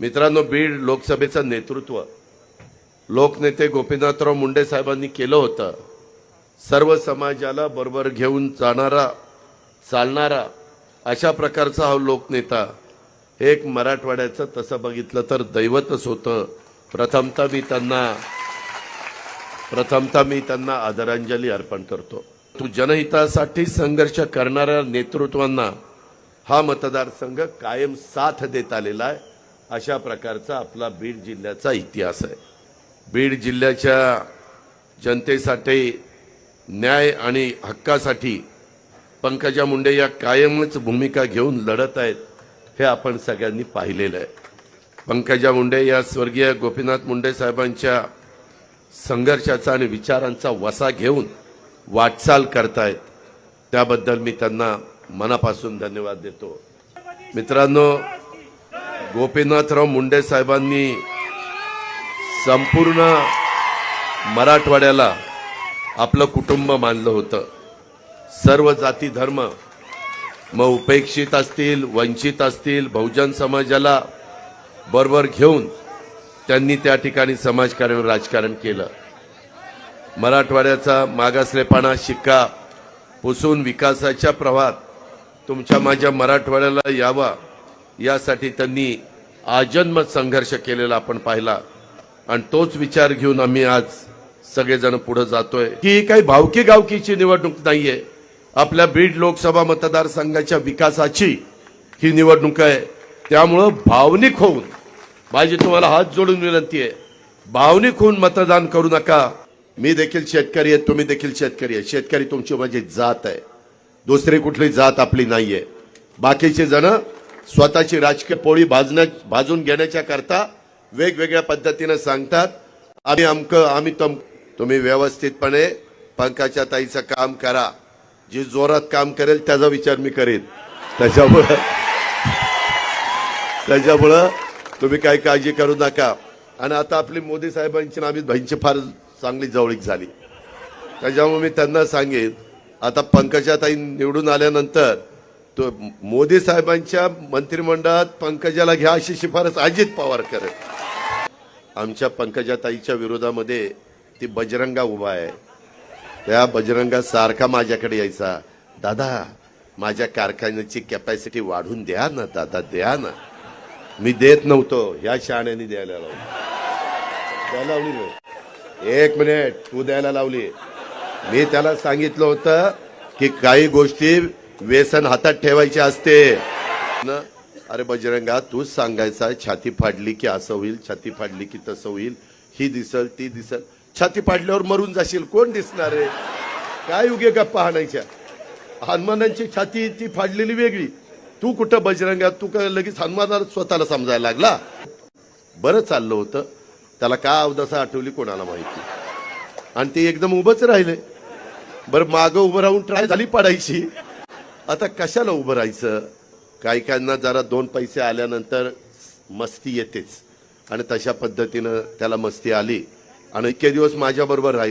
मित्रांनो बीड लोकसभेचं नेतृत्व लोकनेते गोपीनाथराव मुंडे साहेबांनी केलं होतं. सर्व समाजाला बरोबर घेऊन जाणारा चालणारा अशा प्रकारचा हा लोकनेता हे एक मराठवाड्याचं तसं बघितलं तर दैवतच होतं. प्रथमतः मी त्यांना प्रथमतः मी त्यांना आदरांजली अर्पण करतो. तू जनहितासाठी संघर्ष करणाऱ्या नेतृत्वांना हा मतदारसंघ कायम साथ देत आलेला आहे. अशा प्रकारचा आपला बीड जिल्ह्याचा इतिहास आहे. बीड जिल्ह्याच्या जनतेसाठी न्याय आणि हक्कासाठी पंकजा मुंडे या कायमच भूमिका घेऊन लढत आहेत हे आपण सगळ्यांनी पाहिलेलं आहे. पंकजा मुंडे या स्वर्गीय गोपीनाथ मुंडे साहेबांच्या संघर्षाचा आणि विचारांचा वसा घेऊन वाटचाल करतायत. त्याबद्दल मी त्यांना मनापासून धन्यवाद देतो. मित्रांनो गोपीनाथराव मुंडे साहेबांनी संपूर्ण मराठवाड्याला आपलं कुटुंब मानलं होतं. सर्व जाती धर्म मग उपेक्षित असतील वंचित असतील बहुजन समाजाला बरोबर घेऊन त्यांनी त्या ठिकाणी समाजकारण राजकारण केलं. मराठवाड्याचा मागासलेपणा शिक्का पुसून विकासाच्या प्रवाहात तुमच्या माझ्या मराठवाड्याला यावा. यासाठी त्यांनी आजन्म संघर्ष केलेला आपण पाहिला. आणि तोच विचार घेऊन आम्ही आज सगळेजण पुढे जातोय. ही काही भावकी गावकीची निवडणूक नाहीये. आपल्या बीड लोकसभा मतदारसंघाच्या विकासाची ही निवडणूक आहे. त्यामुळं भावनिक होऊन माझी तुम्हाला हात जोडून विनंती आहे भावनिक होऊन मतदान करू नका. मी देखील शेतकरी आहे तुम्ही देखील शेतकरी आहे. शेतकरी तुमची माझी जात आहे. दुसरी कुठली जात आपली नाहीये. बाकीचे जण स्वतःची राजकीय पोळी भाजण्या भाजून घेण्याच्या करता वेगवेगळ्या पद्धतीनं सांगतात. आम्ही अमक आम्ही तम तुम्ही व्यवस्थितपणे पंकजा ताईचं काम करा. जी जोरात काम करेल त्याचा विचार मी करेन. त्याच्यामुळं त्याच्यामुळं तुम्ही काही काळजी करू नका. आणि आता आपली मोदी साहेबांची अमित भाईंची फार चांगली जवळीक झाली. त्याच्यामुळे मी त्यांना सांगेन आता पंकजाताई निवडून आल्यानंतर तो मोदी साहेबांच्या मंत्रिमंडळात पंकजाला घ्या अशी शिफारस अजित पवार करत आमच्या पंकजाताईच्या विरोधामध्ये ती बजरंगा उभा आहे. त्या बजरंगा सारखा माझ्याकडे यायचा. दादा माझ्या कारखान्याची कॅपॅसिटी वाढवून द्या ना दादा द्या ना. मी देत नव्हतो या शहाण्याने द्यायला लावली. द्यायला लावली एक मिनिट तू द्यायला लावली. मी त्याला सांगितलं होतं की काही गोष्टी व्यसन हातात ठेवायचे असते. न अरे बजरंगा तूच सांगायचा छाती फाडली की असं होईल छाती फाडली की तसं होईल ही दिसल ती दिसल. छाती फाडल्यावर मरून जाशील कोण दिसणार आहे काय उगे गप्पा हाणायच्या? हनुमानांची छाती ती फाडलेली वेगळी. तू कुठं बजरंगा? तू काय लगेच हनुमानाला स्वतःला समजायला लागला? बरं चाललं होतं. त्याला का अवदसा आठवली कोणाला माहिती? आणि ते एकदम उभंच राहिले. बरं मागं उभं राहून ट्राय झाली पडायची. आता कशाला उभं राहायचं? काही काहींना जरा दोन पैसे आल्यानंतर मस्ती येतेच. आणि तशा पद्धतीनं त्याला मस्ती आली. आणि इतके दिवस माझ्याबरोबर राहील.